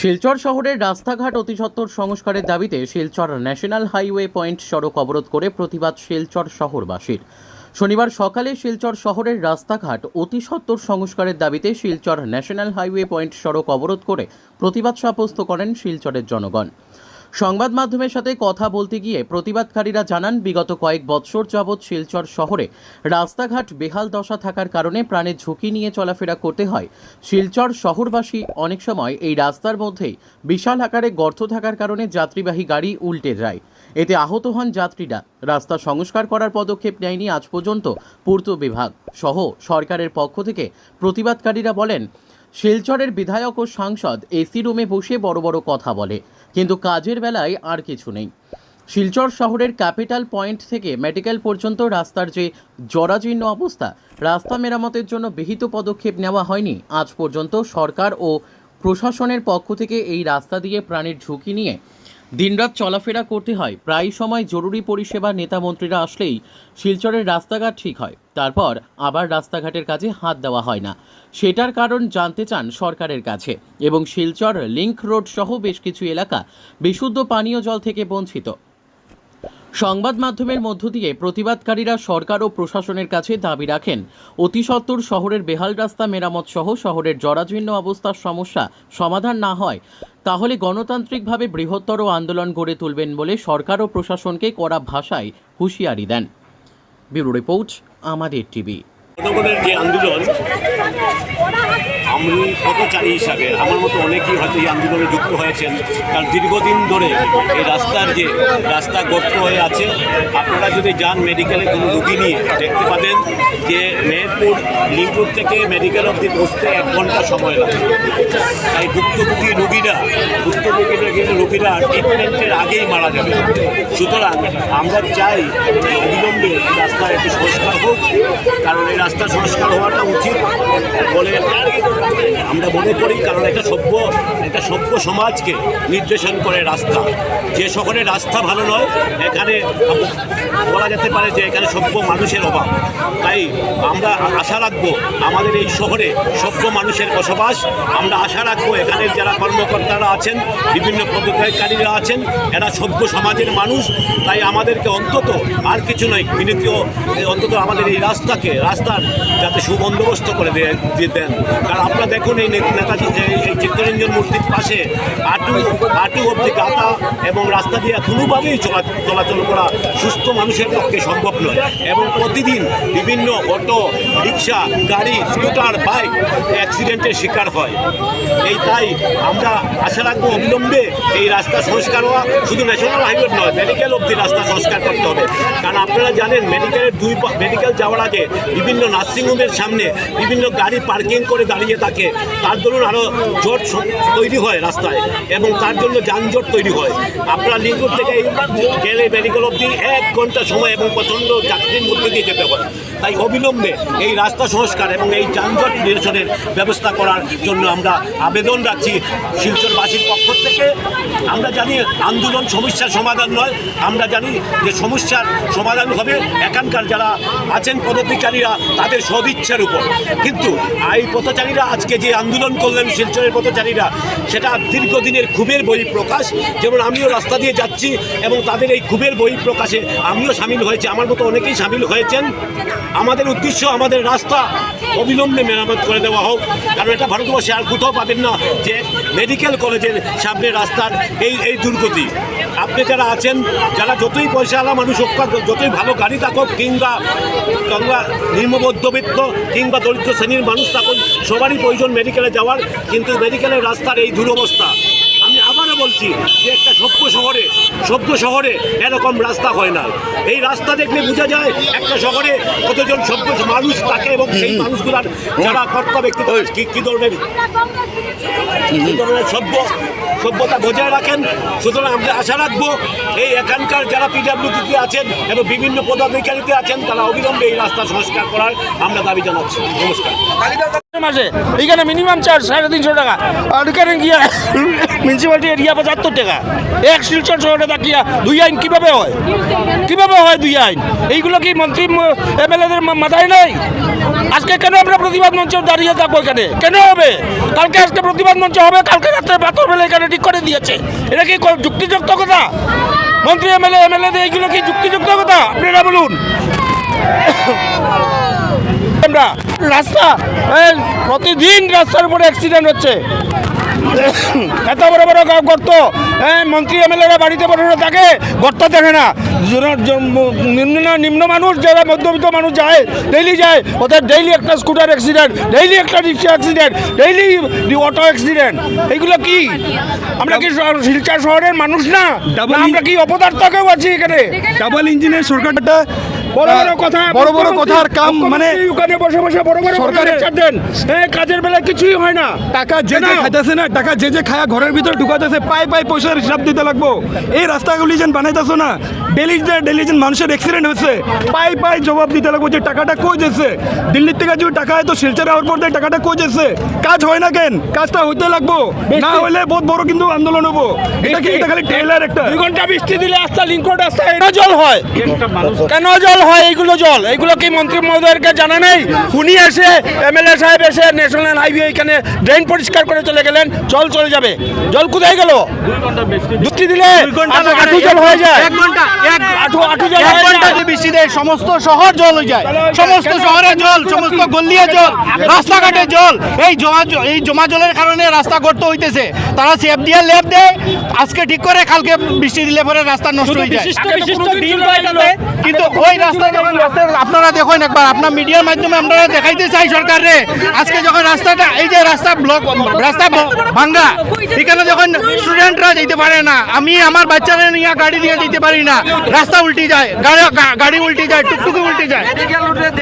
শিলচর শহরের রাস্তাঘাট অতিসত্বর সংস্কারের দাবিতে শিলচর ন্যাশনাল হাইওয়ে পয়েন্ট সড়ক অবরোধ করে প্রতিবাদ শিলচর শহরবাসীর। শনিবার সকালে শিলচর শহরের রাস্তাঘাট অতিসত্বর সংস্কারের দাবিতে শিলচর ন্যাশনাল হাইওয়ে পয়েন্ট সড়ক অবরোধ করে প্রতিবাদ সাব্যস্ত করেন শিলচরের জনগণ। সংবাদ মাধ্যমের সাথে কথা বলতে গিয়ে প্রতিবাদকারীরা জানান, বিগত কয়েক বৎসর যাবৎ শিলচর শহরে রাস্তাঘাট বেহাল দশা থাকার কারণে প্রাণের ঝুঁকি নিয়ে চলাফেরা করতে হয়। শিলচর শহরবাসী অনেক সময় এই রাস্তার মধ্যেই বিশাল আকারে গর্ত থাকার কারণে যাত্রীবাহী গাড়ি উল্টে যায়। এতে আহত হন যাত্রীরা। রাস্তা সংস্কার করার পদক্ষেপ নেয়নি আজ পর্যন্ত পূর্ত বিভাগ। সহ সরকারের পক্ষ থেকে প্রতিবাদকারীরা বলেন, শিলচরের বিধায়ক ও সাংসদ এসি রুমে বসে বড় বড় কথা বলে। কিন্তু কাজের বেলায় আর কিছু নেই। শিলচর শহরের ক্যাপিটাল পয়েন্ট থেকে মেডিকেল পর্যন্ত রাস্তার যে জরাজীর্ণ অবস্থা, রাস্তা মেরামতের জন্য বিহিত পদক্ষেপ নেওয়া হয়নি। আজ পর্যন্ত সরকার ও প্রশাসনের পক্ষ থেকে এই রাস্তা দিয়ে প্রাণীর ঝুঁকি নিয়ে দিনরাত চলাফেরা করতে হয়। প্রায় সময় জরুরি পরিষেবা নেতা মন্ত্রীরা আসলেই শিলচরের রাস্তাঘাট ঠিক হয়। তারপর আবার রাস্তাঘাটের কাজে হাত দেওয়া হয় না। সেটার কারণ জানতে চান সরকারের কাছে এবং শিলচর লিংক রোড সহ বেশ কিছু এলাকা বিশুদ্ধ পানীয় জল থেকে বঞ্চিত। সংবাদ মাধ্যমের মধ্য দিয়ে প্রতিবাদকারীরা সরকার ও প্রশাসনের কাছে দাবি রাখেন। অতি শহরের বেহাল রাস্তা মেরামত সহ শহরের জরাজীর্ণ অবস্থার সমস্যা সমাধান না হয়, তাহলে গণতান্ত্রিকভাবে বৃহত্তর আন্দোলন গড়ে তুলবেন বলে সরকার ও প্রশাসনকে কড়া ভাষায় হুঁশিয়ারি দেন। ব্যুরো রিপোর্ট, আমাদের টিভি। যে আন্দোলন আমি পথচারী হিসাবে আমার মতো অনেকেই হয়তো এই আন্দোলনে যুক্ত হয়েছেন। কারণ দীর্ঘদিন ধরে এই রাস্তার যে রাস্তা গর্ত হয়ে আছে, আপনারা যদি যান মেডিকেলে কোনো রুগী নিয়ে, দেখতে পাবেন যে মেহেরপুর লিঙ্কুর থেকে মেডিকেল অবধি পৌঁছতে এক ঘণ্টা সময় লাগে। তাই ভুক্তভোগী রুগীরা ভুক্তভোগী রুগীরা ট্রিটমেন্টের আগেই মারা যাবে। সুতরাং আমরা চাই অবিলম্বে এই রাস্তার একটি সংস্কার হোক, কারণ এই রাস্তা সংস্কার হওয়াটা উচিত। বলে আমরা মনে করি কারণ একটা সভ্য একটা সভ্য সমাজকে নির্দেশন করে রাস্তা। যে শহরে রাস্তা ভালো নয়, এখানে বলা যেতে পারে যে এখানে সভ্য মানুষের অভাব। তাই আমরা আশা রাখব আমাদের এই শহরে সভ্য মানুষের বসবাস। আমরা আশা রাখব এখানের যারা কর্মকর্তারা আছেন, বিভিন্ন পদত্যাগকারীরা আছেন, এরা সভ্য সমাজের মানুষ। তাই আমাদেরকে অন্তত আর কিছু নয় বিনীতীয় অন্তত আমাদের এই রাস্তাকে, রাস্তার যাতে সুবন্দোবস্ত করে দিয়ে। দিয়ে দেন। কারণ আপনারা দেখুন এই নেতাজি এই- চিত্তরঞ্জন মূর্তির পাশে আটু আটু অব্দি গাতা এবং রাস্তা দিয়ে কোনোভাবেই চলা চলাচল করা সুস্থ মানুষের পক্ষে সম্ভব নয়। এবং প্রতিদিন বিভিন্ন অটো, রিক্সা, গাড়ি, স্কুটার, বাইক অ্যাক্সিডেন্টের শিকার হয়। এই তাই আমরা আশা রাখব অবিলম্বে এই রাস্তা সংস্কার হওয়া শুধু ন্যাশনাল হাইওয়ে নয় মেডিকেল অব্দি রাস্তা সংস্কার করতে হবে। কারণ আপনারা জানেন মেডিকেলের দুই মেডিকেল যাওয়ার আগে বিভিন্ন নার্সিংহোমের সামনে বিভিন্ন গাড়ি পার্কিং করে দাঁড়িয়ে থাকে। তার দরুন আরও জট তৈরি হয় রাস্তায় এবং তার জন্য যানজট তৈরি হয়। আপনার লিঙ্কুর থেকে গেলে মেডিকেল অব্দি এক ঘণ্টা সময় এবং প্রচণ্ড যাত্রীর মধ্যে দিয়ে যেতে হয়। তাই অবিলম্বে এই রাস্তা সংস্কার এবং এই যানজট নিরসনের ব্যবস্থা করার জন্য আমরা আবেদন রাখছি শিলচরবাসীর পক্ষ থেকে। আমরা জানি আন্দোলন সমস্যার সমাধান নয়। আমরা জানি যে সমস্যার সমাধান হবে। এখানকার যারা আছেন পদাধিকারীরা তাদের সদিচ্ছার উপর। কিন্তু এই পথচারীরা আজকে যে আন্দোলন করলেন শিলচরের পথচারীরা, সেটা দীর্ঘদিনের ক্ষুবের বই প্রকাশ যেমন আমিও রাস্তা দিয়ে যাচ্ছি এবং তাদের এই ক্ষুবের বই প্রকাশে আমিও সামিল হয়েছি। আমার মতো অনেকেই সামিল হয়েছেন। আমাদের উদ্দেশ্য, আমাদের রাস্তা অবিলম্বে মেরামত করে দেওয়া হোক। কারণ এটা ভারতবর্ষে আর কোথাও পাবেন না যে মেডিকেল কলেজের সামনে রাস্তার এই এই দুর্গতি। আপনি যারা আছেন, যারা যতই পয়সাওয়ালা মানুষ হোক যতই ভালো গাড়ি থাকুক, কিংবা কিংবা নিম্নমধ্যবিত্ত, কিংবা দরিদ্র শ্রেণির মানুষ থাকুক, সবারই প্রয়োজন মেডিকেলে যাওয়ার। কিন্তু মেডিকেলের রাস্তার এই দুরবস্থা। আমি আবারও বলছি যে একটা সভ্য শহরে সভ্য শহরে এরকম রাস্তা হয় না। এই রাস্তা দেখলে বোঝা যায় একটা শহরে কতজন সভ্য মানুষ থাকে এবং সেই মানুষগুলার যারা কর্তা ব্যক্তি কি ধরনের কি ধরনের সভ্য সভ্যতা বজায় রাখেন? সুতরাং আমরা আশা রাখব এই এখানকার যারা পিডাব্লিউডিতে আছেন এবং বিভিন্ন পদাধিকারীতে আছেন তারা অবিলম্বে এই রাস্তা সংস্কার করার আমরা দাবি জানাচ্ছি। নমস্কার। মাসে। এইখানে মিনিমাম চার্জ সাড়ে তিনশো টাকা। আর এখানে গিয়া মিউনিসিপ্যালিটি এরিয়া পঁচাত্তর টাকা। এক শিলচর শহরে তাকিয়া দুই আইন কীভাবে হয়? কীভাবে হয় দুই আইন? এইগুলো কি মন্ত্রী এমএলএদের মাথায় নেই? আজকে কেন আমরা প্রতিবাদ মঞ্চে দাঁড়িয়ে থাকব এখানে? কেন হবে? কালকে আজকে প্রতিবাদ মঞ্চ হবে, কালকে রাত্রে পাথর ফেলে এখানে এখানে ঠিক করে দিয়েছে। এটা কি যুক্তিযুক্ত কথা? মন্ত্রী, এমএলএ এমএলএ এইগুলো কি যুক্তিযুক্ত কথা? আপনারা বলুন। আমরা রাস্তা প্রতিদিন রাস্তার উপরে অ্যাক্সিডেন্ট হচ্ছে। এত বড় বড় গর্ত হ্যাঁ মন্ত্রী এমএলএরা বাড়িতে বড় থাকে গর্ত দেখে না। নিম্ন নিম্ন মানুষ যারা মধ্যবিত্ত মানুষ যায় ডেইলি যায় ওদের ডেইলি একটা স্কুটার অ্যাক্সিডেন্ট ডেইলি একটা rickshaw accident daily auto accident এগুলো কি? আমরা কি শহর- শিলচর শহরের মানুষ না? আমরা কি অপদার্থ কেউ আছি এখানে? ডাবল ইঞ্জিনের সরকারটা বড় বড় কথা বড় বড় কথার কাম মানে ওখানে বসে বসে বড় বড় সরকারের- দেন। এই কাজের কিছুই হয় না। টাকা যে যে কেন? খাইতেছে না টাকা যে যে খায়া ঘরের ভিতরে ঢুকাতেছে পাই পাই পয়সার হিসাব দিতে লাগবো। এই রাস্তাগুলি যেন বানাইতেছো না ডেলি যে ডেলি যেন মানুষের অ্যাক্সিডেন্ট হচ্ছে পাই পাই জবাব দিতে লাগবো যে টাকাটা কই যেছে দিল্লির থেকে যদি টাকা হয় তো শিলচরে হওয়ার পর টাকাটা কই যেছে কাজ হয় না কেন? কাজটা হইতে লাগবো। না হইলে বহুত বড় কিন্তু আন্দোলন হব। এটা কি এটা খালি একটা? দুই ঘণ্টা বৃষ্টি দিলে রাস্তা লিঙ্করোড রাস্তা কেন জল হয়। কেন জল হয় এইগুলো জল। এইগুলো কি মন্ত্রী মহোদয়কে জানা নেই? উনি এসে এমএলএ সাহেব এসে ন্যাশনাল হাইওয়ে এখানে ড্রেন পরিষ্কার করে চলে গেলেন জল চলে যাবে। জল কোথায় গেল? দুটি দিলে আঠু জল হয়ে যায়। এক ঘণ্টা এক আঠু আঠু জল এক ঘণ্টা যায়। বৃষ্টি দেয় সমস্ত শহর জল হয়ে যায়। সমস্ত শহরে জল সমস্ত গল্লিয়ে জল রাস্তাঘাটে জল। এই জমা এই জমা জলের কারণে রাস্তা গর্ত হইতেছে। তারা সেফ দিয়ে লেপ দেয়। আজকে ঠিক করে কালকে বৃষ্টি দিলে পরে রাস্তা নষ্ট হয়ে যায়। কিন্তু ওই রাস্তা যখন আপনারা দেখুন একবার আপনার মিডিয়ার মাধ্যমে আপনারা দেখাইতে চাই সরকারে আজকে যখন রাস্তাটা এই যে রাস্তা ব্লক রাস্তা ভাঙ্গা। এখানে যখন স্টুডেন্টরা যেতে পারে না আমি আমার বাচ্চারা নিয়ে গাড়ি দিয়ে যেতে পারি না। রাস্তা উল্টে যায় গাড়ি গাড়ি উল্টে যায় টুকটুকি উল্টে যায়